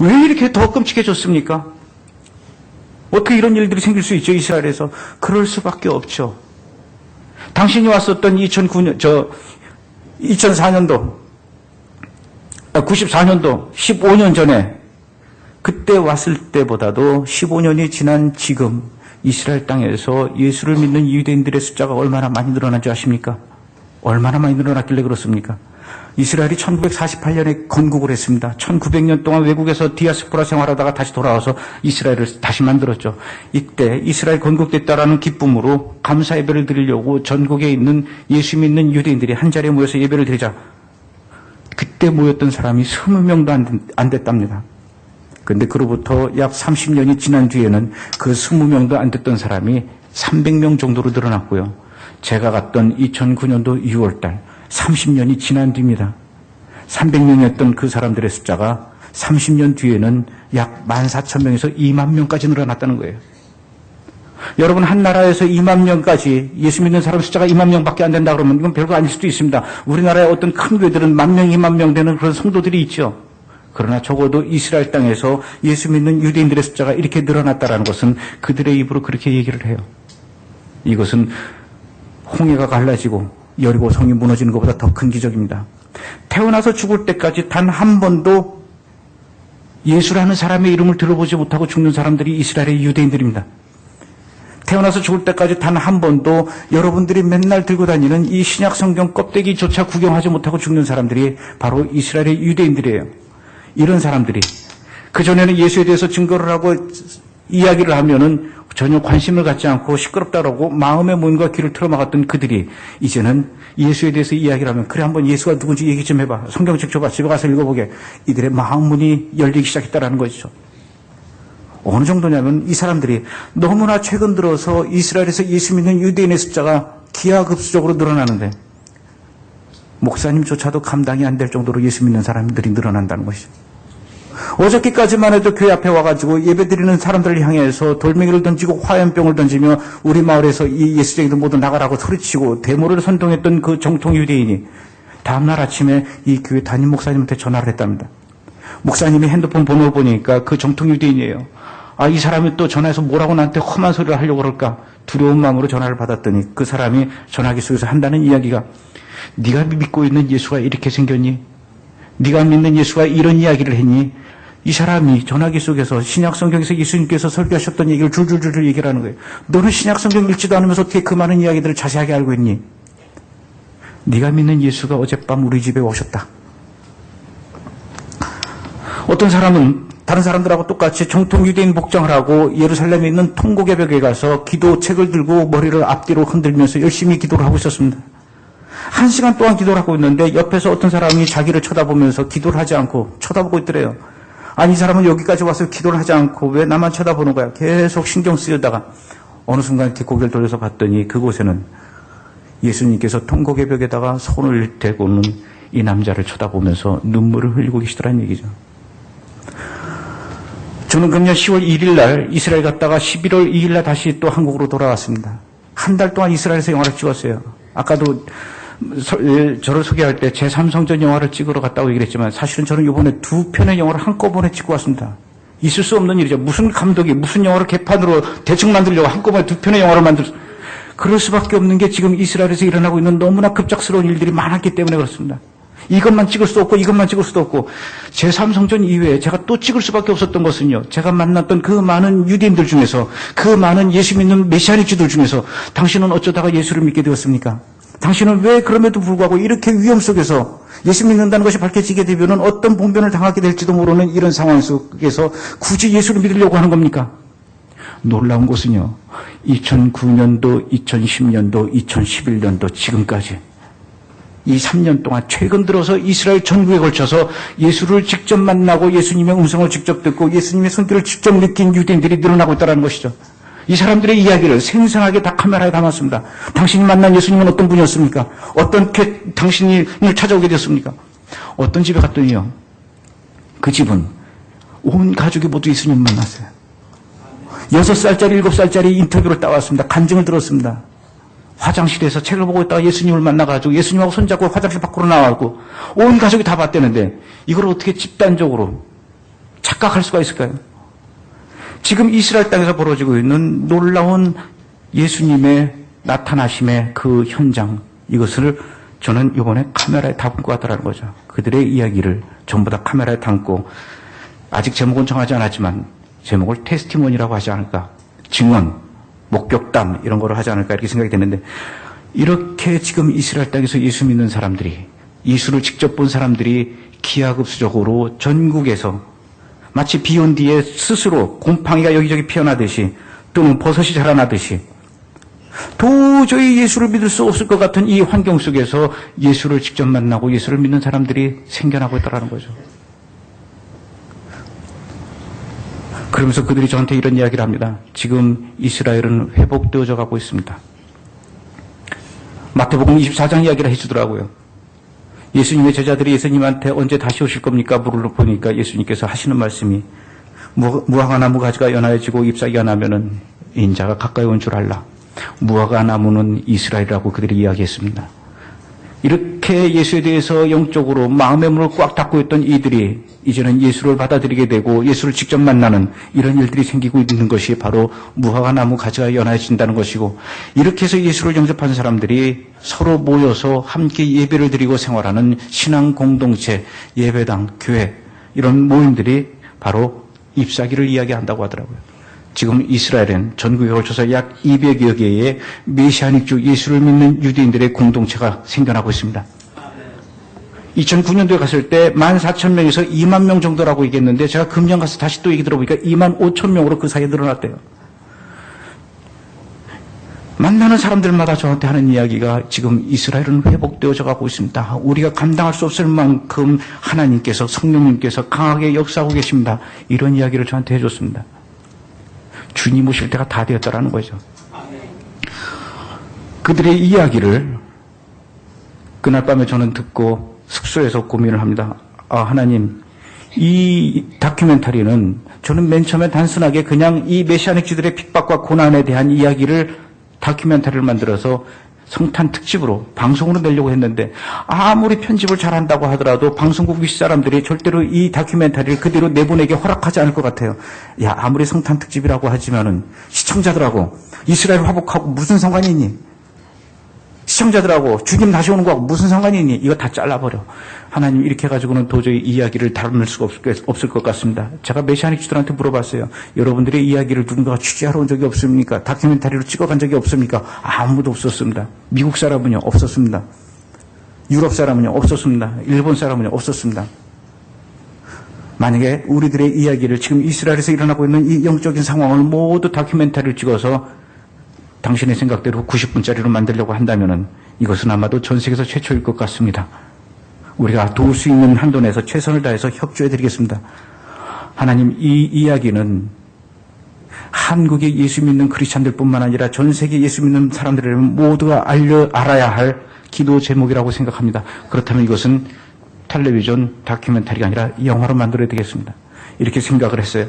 왜 이렇게 더 끔찍해졌습니까? 어떻게 이런 일들이 생길 수 있죠, 이스라엘에서? 그럴 수밖에 없죠. 당신이 왔었던 2009년, 저, 2004년도, 94년도, 15년 전에, 그때 왔을 때보다도 15년이 지난 지금, 이스라엘 땅에서 예수를 믿는 유대인들의 숫자가 얼마나 많이 늘어난 줄 아십니까? 얼마나 많이 늘어났길래 그렇습니까? 이스라엘이 1948년에 건국을 했습니다. 1900년 동안 외국에서 디아스포라 생활하다가 다시 돌아와서 이스라엘을 다시 만들었죠. 이때 이스라엘 건국됐다라는 기쁨으로 감사 예배를 드리려고 전국에 있는 예수 믿는 유대인들이 한 자리에 모여서 예배를 드리자. 그때 모였던 사람이 20명도 안, 됐답니다. 근데 그로부터 약 30년이 지난 뒤에는 그 20명도 안 됐던 사람이 300명 정도로 늘어났고요. 제가 갔던 2009년도 6월달 30년이 지난 뒤입니다. 300명이었던 그 사람들의 숫자가 30년 뒤에는 약 14,000명에서 2만 명까지 늘어났다는 거예요. 여러분 한 나라에서 2만 명까지 예수 믿는 사람 숫자가 2만 명밖에 안 된다 그러면 이건 별거 아닐 수도 있습니다. 우리나라의 어떤 큰 교회들은 만 명, 2만 명 되는 그런 성도들이 있죠. 그러나 적어도 이스라엘 땅에서 예수 믿는 유대인들의 숫자가 이렇게 늘어났다라는 것은 그들의 입으로 그렇게 얘기를 해요. 이것은 홍해가 갈라지고 여리고 성이 무너지는 것보다 더 큰 기적입니다. 태어나서 죽을 때까지 단 한 번도 예수라는 사람의 이름을 들어보지 못하고 죽는 사람들이 이스라엘의 유대인들입니다. 태어나서 죽을 때까지 단 한 번도 여러분들이 맨날 들고 다니는 이 신약 성경 껍데기조차 구경하지 못하고 죽는 사람들이 바로 이스라엘의 유대인들이에요. 이런 사람들이 그전에는 예수에 대해서 증거를 하고 이야기를 하면은 전혀 관심을 갖지 않고 시끄럽다라고 마음의 문과 귀를 틀어막았던 그들이 이제는 예수에 대해서 이야기를 하면 그래 한번 예수가 누군지 얘기 좀 해봐. 성경 책 줘봐. 집에 가서 읽어보게. 이들의 마음 문이 열리기 시작했다라는 것이죠. 어느 정도냐면 이 사람들이 너무나 최근 들어서 이스라엘에서 예수 믿는 유대인의 숫자가 기하급수적으로 늘어나는데 목사님조차도 감당이 안 될 정도로 예수 믿는 사람들이 늘어난다는 것이죠. 어저께까지만 해도 교회 앞에 와가지고 예배드리는 사람들을 향해서 돌멩이를 던지고 화염병을 던지며 우리 마을에서 이 예수쟁이들 모두 나가라고 소리치고 데모를 선동했던 그 정통 유대인이 다음날 아침에 이 교회 담임 목사님한테 전화를 했답니다. 목사님이 핸드폰 번호 보니까 그 정통 유대인이에요. 아, 이 사람이 또 전화해서 뭐라고 나한테 험한 소리를 하려고 그럴까? 두려운 마음으로 전화를 받았더니 그 사람이 전화기 속에서 한다는 이야기가 네가 믿고 있는 예수가 이렇게 생겼니? 네가 믿는 예수가 이런 이야기를 했니? 이 사람이 전화기 속에서 신약 성경에서 예수님께서 설교하셨던 얘기를 줄줄줄 얘기를 하는 거예요. 너는 신약 성경 읽지도 않으면서 어떻게 그 많은 이야기들을 자세하게 알고 있니? 네가 믿는 예수가 어젯밤 우리 집에 오셨다. 어떤 사람은 다른 사람들하고 똑같이 정통 유대인 복장을 하고 예루살렘에 있는 통곡의 벽에 가서 기도책을 들고 머리를 앞뒤로 흔들면서 열심히 기도를 하고 있었습니다. 한 시간 동안 기도를 하고 있는데 옆에서 어떤 사람이 자기를 쳐다보면서 기도를 하지 않고 쳐다보고 있더래요. 아니 이 사람은 여기까지 와서 기도를 하지 않고 왜 나만 쳐다보는 거야? 계속 신경 쓰여다가 어느 순간 이렇게 고개를 돌려서 봤더니 그곳에는 예수님께서 통곡의 벽에다가 손을 대고는 이 남자를 쳐다보면서 눈물을 흘리고 계시더란 얘기죠. 저는 금년 10월 1일 날 이스라엘 갔다가 11월 2일 날 다시 또 한국으로 돌아왔습니다. 한 달 동안 이스라엘에서 영화를 찍었어요. 아까도 저를 소개할 때 제3성전 영화를 찍으러 갔다고 얘기를 했지만 사실은 저는 이번에 두 편의 영화를 한꺼번에 찍고 왔습니다. 있을 수 없는 일이죠. 무슨 감독이 무슨 영화를 개판으로 대충 만들려고 한꺼번에 두 편의 영화를 만들 그럴 수밖에 없는 게 지금 이스라엘에서 일어나고 있는 너무나 급작스러운 일들이 많았기 때문에 그렇습니다. 이것만 찍을 수도 없고 이것만 찍을 수도 없고 제3성전 이외에 제가 또 찍을 수밖에 없었던 것은요. 제가 만났던 그 많은 유대인들 중에서 그 많은 예수 믿는 메시아니주들 중에서 당신은 어쩌다가 예수를 믿게 되었습니까? 당신은 왜 그럼에도 불구하고 이렇게 위험 속에서 예수 믿는다는 것이 밝혀지게 되면 어떤 봉변을 당하게 될지도 모르는 이런 상황 속에서 굳이 예수를 믿으려고 하는 겁니까? 놀라운 것은요. 2009년도, 2010년도, 2011년도 지금까지 이 3년 동안 최근 들어서 이스라엘 전국에 걸쳐서 예수를 직접 만나고 예수님의 음성을 직접 듣고 예수님의 손길을 직접 느낀 유대인들이 늘어나고 있다는 것이죠. 이 사람들의 이야기를 생생하게 다 카메라에 담았습니다. 당신이 만난 예수님은 어떤 분이었습니까? 어떻게 당신을 찾아오게 됐습니까? 어떤 집에 갔더니요. 그 집은 온 가족이 모두 예수님 만났어요. 여섯 살짜리, 일곱 살짜리 인터뷰를 따왔습니다. 간증을 들었습니다. 화장실에서 책을 보고 있다가 예수님을 만나가지고 예수님하고 손잡고 화장실 밖으로 나와고 온 가족이 다 봤다는데 이걸 어떻게 집단적으로 착각할 수가 있을까요? 지금 이스라엘 땅에서 벌어지고 있는 놀라운 예수님의 나타나심의 그 현장, 이것을 저는 이번에 카메라에 담고 왔다는 거죠. 그들의 이야기를 전부 다 카메라에 담고 아직 제목은 정하지 않았지만 제목을 테스티몬이라고 하지 않을까. 증언, 목격담 이런 거로 하지 않을까 이렇게 생각이 되는데 이렇게 지금 이스라엘 땅에서 예수 믿는 사람들이 예수를 직접 본 사람들이 기하급수적으로 전국에서 마치 비 온 뒤에 스스로 곰팡이가 여기저기 피어나듯이 또는 버섯이 자라나듯이 도저히 예수를 믿을 수 없을 것 같은 이 환경 속에서 예수를 직접 만나고 예수를 믿는 사람들이 생겨나고 있다는 거죠. 그러면서 그들이 저한테 이런 이야기를 합니다. 지금 이스라엘은 회복되어져 가고 있습니다. 마태복음 24장 이야기를 해주더라고요. 예수님의 제자들이 예수님한테 언제 다시 오실 겁니까? 물어보니까 예수님께서 하시는 말씀이 무- 무화과 나무 가지가 연하여지고 잎사귀가 나면은 인자가 가까이 온 줄 알라. 무화과 나무는 이스라엘이라고 그들이 이야기했습니다. 이렇게 예수에 대해서 영적으로 마음의 문을 꽉 닫고 있던 이들이 이제는 예수를 받아들이게 되고 예수를 직접 만나는 이런 일들이 생기고 있는 것이 바로 무화과 나무 가지가 연해진다는 것이고 이렇게 해서 예수를 영접한 사람들이 서로 모여서 함께 예배를 드리고 생활하는 신앙 공동체, 예배당, 교회 이런 모임들이 바로 잎사귀를 이야기한다고 하더라고요. 지금 이스라엘엔 전국에 걸쳐서 약 200여 개의 메시아닉주 예수를 믿는 유대인들의 공동체가 생겨나고 있습니다. 2009년도에 갔을 때 14,000명에서 2만 명 정도라고 얘기했는데 제가 금년 가서 다시 또 얘기 들어보니까 2만 5천 명으로 그 사이에 늘어났대요. 만나는 사람들마다 저한테 하는 이야기가 지금 이스라엘은 회복되어져 가고 있습니다. 우리가 감당할 수 없을 만큼 하나님께서 성령님께서 강하게 역사하고 계십니다. 이런 이야기를 저한테 해줬습니다. 주님 오실 때가 다 되었다라는 거죠. 그들의 이야기를 그날 밤에 저는 듣고 숙소에서 고민을 합니다. 아, 하나님, 이 다큐멘터리는 저는 맨 처음에 단순하게 그냥 이 메시아닉 주들의 핍박과 고난에 대한 이야기를 다큐멘터리를 만들어서 성탄 특집으로 방송으로 내려고 했는데 아무리 편집을 잘한다고 하더라도 방송국 윗사람들이 절대로 이 다큐멘터리를 그대로 내보내게 허락하지 않을 것 같아요. 야 아무리 성탄 특집이라고 하지만은 시청자들하고 이스라엘 화복하고 무슨 상관이 있니? 시청자들하고 주님 다시 오는 거하고 무슨 상관이 있니? 이거 다 잘라버려. 하나님 이렇게 해가지고는 도저히 이야기를 다룰 수가 없을, 것 같습니다. 제가 메시아닉 주들한테 물어봤어요. 여러분들의 이야기를 누군가가 취재하러 온 적이 없습니까? 다큐멘터리로 찍어간 적이 없습니까? 아무도 없었습니다. 미국 사람은요 없었습니다. 유럽 사람은요 없었습니다. 일본 사람은요 없었습니다. 만약에 우리들의 이야기를 지금 이스라엘에서 일어나고 있는 이 영적인 상황을 모두 다큐멘터리를 찍어서 당신의 생각대로 90분짜리로 만들려고 한다면은 이것은 아마도 전 세계에서 최초일 것 같습니다. 우리가 도울 수 있는 한도 내에서 최선을 다해서 협조해 드리겠습니다. 하나님, 이 이야기는 한국의 예수 믿는 크리스찬들 뿐만 아니라 전 세계 예수 믿는 사람들을 모두가 알려, 알아야 할 기도 제목이라고 생각합니다. 그렇다면 이것은 텔레비전 다큐멘터리가 아니라 영화로 만들어야 되겠습니다. 이렇게 생각을 했어요.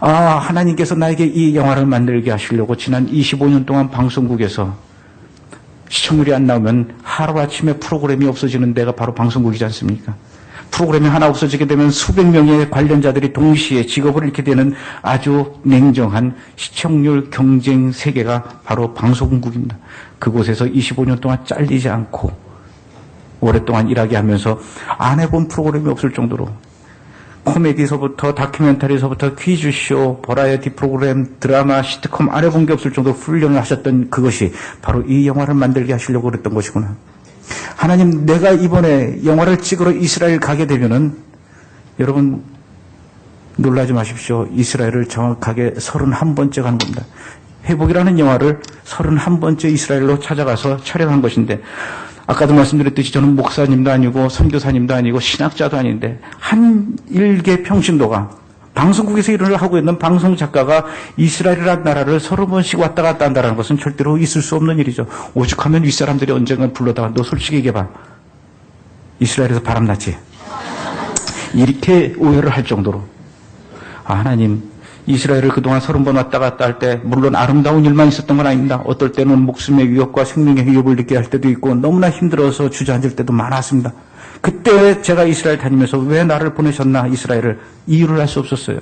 아, 하나님께서 나에게 이 영화를 만들게 하시려고 지난 25년 동안 방송국에서 시청률이 안 나오면 하루아침에 프로그램이 없어지는 데가 바로 방송국이지 않습니까? 프로그램이 하나 없어지게 되면 수백 명의 관련자들이 동시에 직업을 잃게 되는 아주 냉정한 시청률 경쟁 세계가 바로 방송국입니다. 그곳에서 25년 동안 잘리지 않고 오랫동안 일하게 하면서 안 해본 프로그램이 없을 정도로 코미디서부터 다큐멘터리서부터 퀴즈쇼, 버라이어티 프로그램, 드라마, 시트콤 안 해본 게 없을 정도로 훈련을 하셨던 그것이 바로 이 영화를 만들게 하시려고 그랬던 것이구나. 하나님, 내가 이번에 영화를 찍으러 이스라엘 가게 되면은 여러분 놀라지 마십시오. 이스라엘을 정확하게 31번째 가는 겁니다. 회복이라는 영화를 31번째 이스라엘로 찾아가서 촬영한 것인데 아까도 말씀드렸듯이 저는 목사님도 아니고 선교사님도 아니고 신학자도 아닌데 한 일개 평신도가 방송국에서 일을 하고 있는 방송 작가가 이스라엘이라는 나라를 서너 번씩 왔다 갔다 한다는 것은 절대로 있을 수 없는 일이죠. 오죽하면 윗사람들이 언젠가 불러다가 너 솔직히 얘기해봐. 이스라엘에서 바람났지? 이렇게 오해를 할 정도로 아, 하나님 이스라엘을 그동안 서른 번 왔다 갔다 할 때 물론 아름다운 일만 있었던 건 아닙니다. 어떨 때는 목숨의 위협과 생명의 위협을 느끼게 할 때도 있고 너무나 힘들어서 주저앉을 때도 많았습니다. 그때 제가 이스라엘 다니면서 왜 나를 보내셨나 이스라엘을 이유를 알 수 없었어요.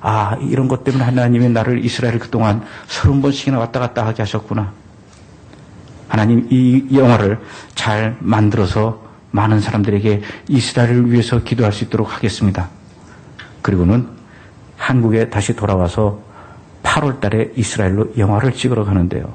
아 이런 것 때문에 하나님이 나를 이스라엘을 그동안 서른 번씩이나 왔다 갔다 하게 하셨구나. 하나님 이 영화를 잘 만들어서 많은 사람들에게 이스라엘을 위해서 기도할 수 있도록 하겠습니다. 그리고는 한국에 다시 돌아와서 8월 달에 이스라엘로 영화를 찍으러 가는데요.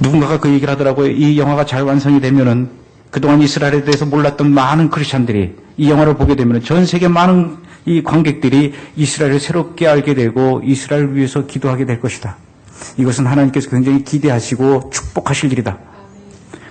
누군가가 그 얘기를 하더라고요. 이 영화가 잘 완성이 되면은 그동안 이스라엘에 대해서 몰랐던 많은 크리스찬들이 이 영화를 보게 되면 전 세계 많은 이 관객들이 이스라엘을 새롭게 알게 되고 이스라엘을 위해서 기도하게 될 것이다. 이것은 하나님께서 굉장히 기대하시고 축복하실 일이다.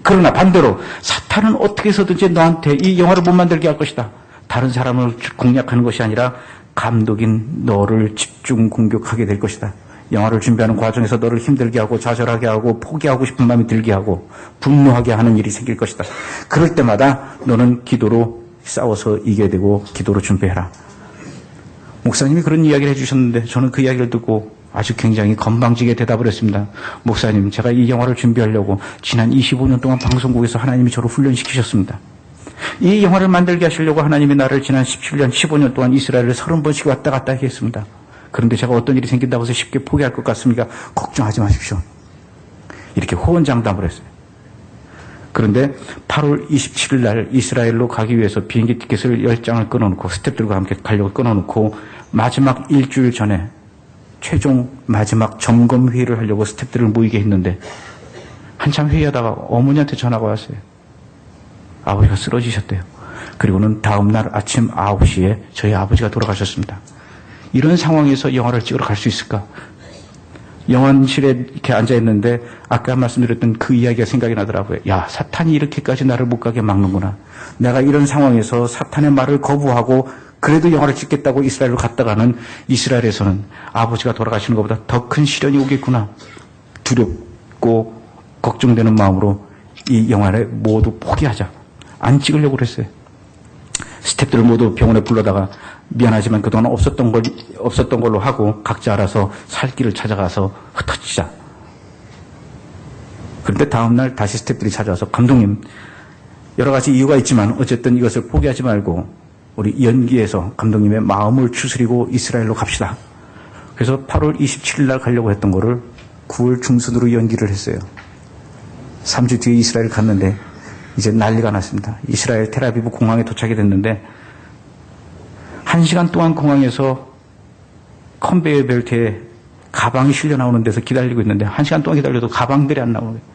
그러나 반대로 사탄은 어떻게 해서든지 너한테 이 영화를 못 만들게 할 것이다. 다른 사람을 공략하는 것이 아니라 감독인 너를 집중 공격하게 될 것이다. 영화를 준비하는 과정에서 너를 힘들게 하고 좌절하게 하고 포기하고 싶은 마음이 들게 하고 분노하게 하는 일이 생길 것이다. 그럴 때마다 너는 기도로 싸워서 이겨야 되고 기도로 준비해라. 목사님이 그런 이야기를 해주셨는데 저는 그 이야기를 듣고 아주 굉장히 건방지게 대답을 했습니다. 목사님, 제가 이 영화를 준비하려고 지난 25년 동안 방송국에서 하나님이 저를 훈련시키셨습니다. 이 영화를 만들게 하시려고 하나님이 나를 지난 17년, 15년 동안 이스라엘을 30번씩 왔다 갔다 했습니다. 그런데 제가 어떤 일이 생긴다고 해서 쉽게 포기할 것 같습니까? 걱정하지 마십시오. 이렇게 호언장담을 했어요. 그런데 8월 27일 날 이스라엘로 가기 위해서 비행기 티켓을 10장을 끊어놓고 스탭들과 함께 가려고 끊어놓고 마지막 일주일 전에 최종 마지막 점검 회의를 하려고 스탭들을 모이게 했는데 한참 회의하다가 어머니한테 전화가 왔어요. 아버지가 쓰러지셨대요. 그리고는 다음날 아침 9시에 저희 아버지가 돌아가셨습니다. 이런 상황에서 영화를 찍으러 갈 수 있을까? 영화실에 이렇게 앉아있는데 아까 말씀드렸던 그 이야기가 생각이 나더라고요. 야, 사탄이 이렇게까지 나를 못 가게 막는구나. 내가 이런 상황에서 사탄의 말을 거부하고 그래도 영화를 찍겠다고 이스라엘로 갔다가는 이스라엘에서는 아버지가 돌아가시는 것보다 더 큰 시련이 오겠구나. 두렵고 걱정되는 마음으로 이 영화를 모두 포기하자. 안 찍으려고 그랬어요. 스탭들을 모두 병원에 불러다가 미안하지만 그동안 없었던 걸, 없었던 걸로 하고 각자 알아서 살 길을 찾아가서 흩어지자. 그런데 다음 날 다시 스탭들이 찾아와서 감독님, 여러 가지 이유가 있지만 어쨌든 이것을 포기하지 말고 우리 연기에서 감독님의 마음을 추스리고 이스라엘로 갑시다. 그래서 8월 27일 날 가려고 했던 거를 9월 중순으로 연기를 했어요. 3주 뒤에 이스라엘 갔는데 이제 난리가 났습니다. 이스라엘 테라비브 공항에 도착이 됐는데 한 시간 동안 공항에서 컨베이어 벨트에 가방이 실려 나오는 데서 기다리고 있는데 한 시간 동안 기다려도 가방들이 안 나오는 거예요.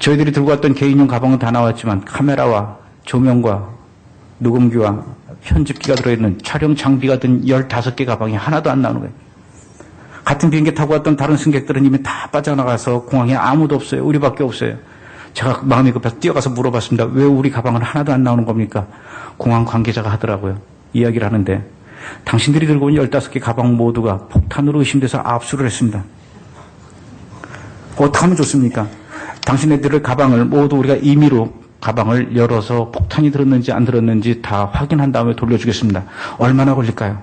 저희들이 들고 왔던 개인용 가방은 다 나왔지만 카메라와 조명과 녹음기와 편집기가 들어있는 촬영 장비가 든 15개 가방이 하나도 안 나오는 거예요. 같은 비행기 타고 왔던 다른 승객들은 이미 다 빠져나가서 공항에 아무도 없어요. 우리밖에 없어요. 제가 마음이 급해서 뛰어가서 물어봤습니다. 왜 우리 가방은 하나도 안 나오는 겁니까? 공항 관계자가 하더라고요. 이야기를 하는데 당신들이 들고 온 15개 가방 모두가 폭탄으로 의심돼서 압수를 했습니다. 어떻게 하면 좋습니까? 당신네들의 가방을 모두 우리가 임의로 가방을 열어서 폭탄이 들었는지 안 들었는지 다 확인한 다음에 돌려주겠습니다. 얼마나 걸릴까요?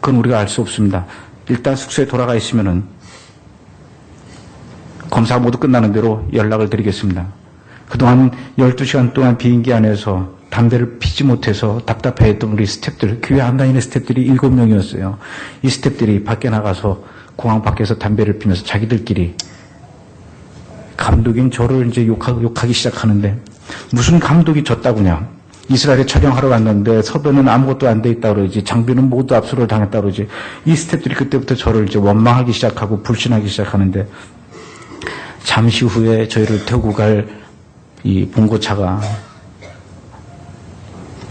그건 우리가 알 수 없습니다. 일단 숙소에 돌아가 있으면은 검사가 모두 끝나는 대로 연락을 드리겠습니다. 그동안 12시간 동안 비행기 안에서 담배를 피지 못해서 답답해했던 우리 스탭들, 교회 안 다니는 스탭들이 7명이었어요. 이 스탭들이 밖에 나가서 공항 밖에서 담배를 피면서 자기들끼리 감독인 저를 이제 욕하, 욕하기 시작하는데 무슨 감독이 졌다고냐. 이스라엘에 촬영하러 왔는데 서변은 아무것도 안 돼 있다 그러지 장비는 모두 압수를 당했다 그러지 이 스탭들이 그때부터 저를 이제 원망하기 시작하고 불신하기 시작하는데 잠시 후에 저희를 태우고 갈 이 봉고차가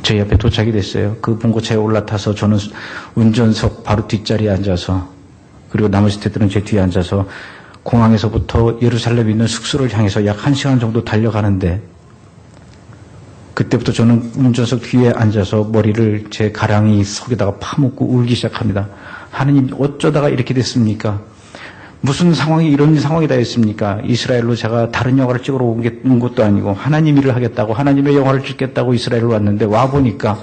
저희 앞에 도착이 됐어요. 그 봉고차에 올라타서 저는 운전석 바로 뒷자리에 앉아서 그리고 나머지 스태프들은 제 뒤에 앉아서 공항에서부터 예루살렘에 있는 숙소를 향해서 약한 시간 정도 달려가는데 그때부터 저는 운전석 뒤에 앉아서 머리를 제 가랑이 속에다가 파묻고 울기 시작합니다. 하느님 어쩌다가 이렇게 됐습니까? 무슨 상황이 이런 상황이 다 있습니까? 이스라엘로 제가 다른 영화를 찍으러 온, 게, 온 것도 아니고 하나님 일을 하겠다고 하나님의 영화를 찍겠다고 이스라엘로 왔는데 와 보니까